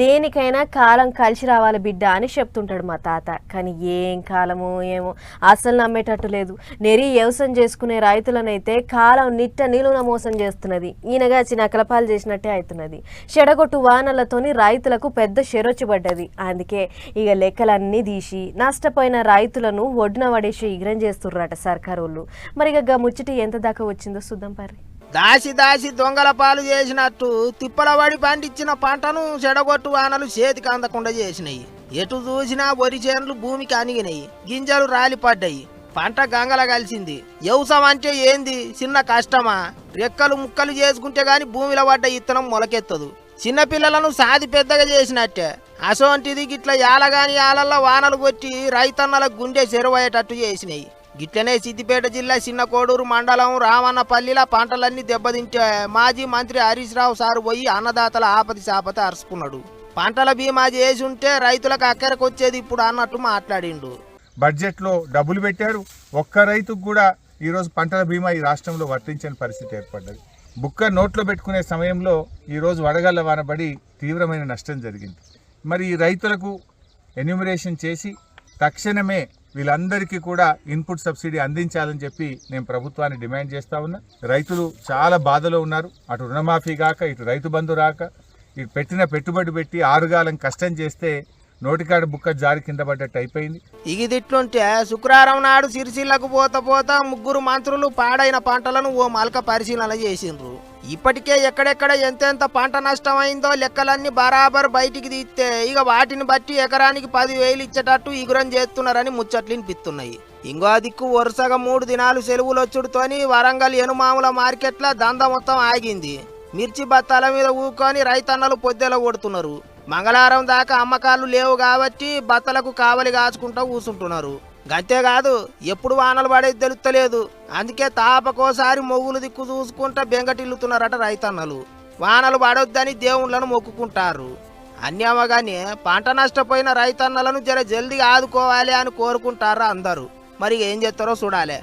దేనికైనా కాలం కలిసి రావాలి బిడ్డ అని చెప్తుంటాడు మా తాత. కానీ ఏం కాలమో ఏమో అసలు నమ్మేటట్టు లేదు. నెరి వ్యవసాయం చేసుకునే రైతులనైతే కాలం నిట్ట నిలువున మోసం చేస్తున్నది. ఈయనగా నకలపాలు చేసినట్టే అవుతున్నది. చెడగొట్టు వానలతోని రైతులకు పెద్ద షెరొచ్చుబడ్డది అందుకే ఇక లెక్కలన్నీ తీసి నష్టపోయిన రైతులను ఒడ్డున పడేసి ఇగ్రం చేస్తుర్రట సర్కారు వాళ్ళు మరి ఇక ముచ్చటి ఎంత దాకా వచ్చిందో చూద్దాం పర్రి. దాసి దాసి దొంగల పాలు చేసినట్టు తిప్పలవాడి పండించిన పంటను చెడగొట్టు వానలు చేతికి అందకుండా చేసినాయి. ఎటు చూసినా వరి చేనులు భూమికి అణిగినాయి. గింజలు రాలిపడ్డాయి. పంట గంగల కలిసింది. వ్యవసాయం అంటే ఏంది? చిన్న కష్టమా? రెక్కలు ముక్కలు చేసుకుంటే గాని భూమిలో పడ్డ ఇత్తనం మొలకెత్తదు. చిన్నపిల్లలను సాది పెద్దగా చేసినట్టే. అసోంటిది గిట్ల యాలగాని యాలల్లో వానలు కొట్టి రైతన్నలకు గుండె చెరువయ్యేటట్టు చేసినాయి. గిట్లనే సిద్దిపేట జిల్లా చిన్న కోడూరు మండలం రామన్నపల్లిల పంటలన్నీ దెబ్బతింటే మాజీ మంత్రి హరీష్ రావు సారు పోయి అన్నదాతల ఆపతి సాపతి అరుచుకున్నాడు పంటల బీమా చేసి ఉంటే రైతులకు అక్కరకు వచ్చేది ఇప్పుడు అన్నట్టు మాట్లాడిండు. బడ్జెట్లో డబ్బులు పెట్టారు. ఒక్క రైతుకు కూడా ఈరోజు పంటల బీమా ఈ రాష్ట్రంలో వర్తించని పరిస్థితి ఏర్పడ్డది. బుక్క నోట్లో పెట్టుకునే సమయంలో ఈరోజు వడగళ్ళ వానబడి తీవ్రమైన నష్టం జరిగింది. మరి ఈ రైతులకు ఎన్యూమరేషన్ చేసి తక్షణమే వీళ్ళందరికీ కూడా ఇన్పుట్ సబ్సిడీ అందించాలని చెప్పి నేను ప్రభుత్వాన్ని డిమాండ్ చేస్తా ఉన్నా. రైతులు చాలా బాధలో ఉన్నారు. అటు రుణమాఫీ కాక ఇటు రైతు బంధు రాక ఇటు పెట్టిన పెట్టుబడి పెట్టి ఆరుగాలం కష్టం చేస్తే నోటికాడ బుక్క జారి కింద పడ్డట్టు అయిపోయింది. ఇగిదిట్లుంటే శుక్రవారం నాడు సిరిసిల్లకు పోత పోత ముగ్గురు మంత్రులు పాడైన పంటలను ఓ మలక పరిశీలన చేసిండ్రు. ఇప్పటికే ఎక్కడెక్కడ ఎంతెంత పంట నష్టమైందో లెక్కలన్నీ బరాబర్ బయటికి తీస్తే ఇక వాటిని బట్టి ఎకరానికి పదివేలు ఇచ్చేటట్టు ఇగురం చేస్తున్నారని ముచ్చట్లు వినిపిస్తున్నాయి ఇంకో దిక్కు వరుసగా మూడు దినాలు సెలవులు వచ్చుడుతోని వరంగల్ ఎనుమాముల మార్కెట్ల దంద మొత్తం ఆగింది. మిర్చి బత్తాల మీద ఊకొని రైతన్నలు పొద్దెల కొడుతున్నారు. మంగళవారం దాకా అమ్మకాలు లేవు కాబట్టి బత్తలకు కావలి కాచుకుంటూ కూసుంటున్నారు. గంతేకాదు ఎప్పుడు వానలు పడేది తెలుస్తలేదు అందుకే తాపకోసారి మొగ్గులు దిక్కు చూసుకుంటా బెంగటిల్లుతున్నారట రైతన్నలు. వానలు పడొద్దని దేవుళ్ళను మొక్కుకుంటారు. అన్యమగానే పంట నష్టపోయిన రైతన్నలను జర జల్దిగా ఆదుకోవాలి అని కోరుకుంటారా అందరూ. మరి ఏం చేస్తారో చూడాలి.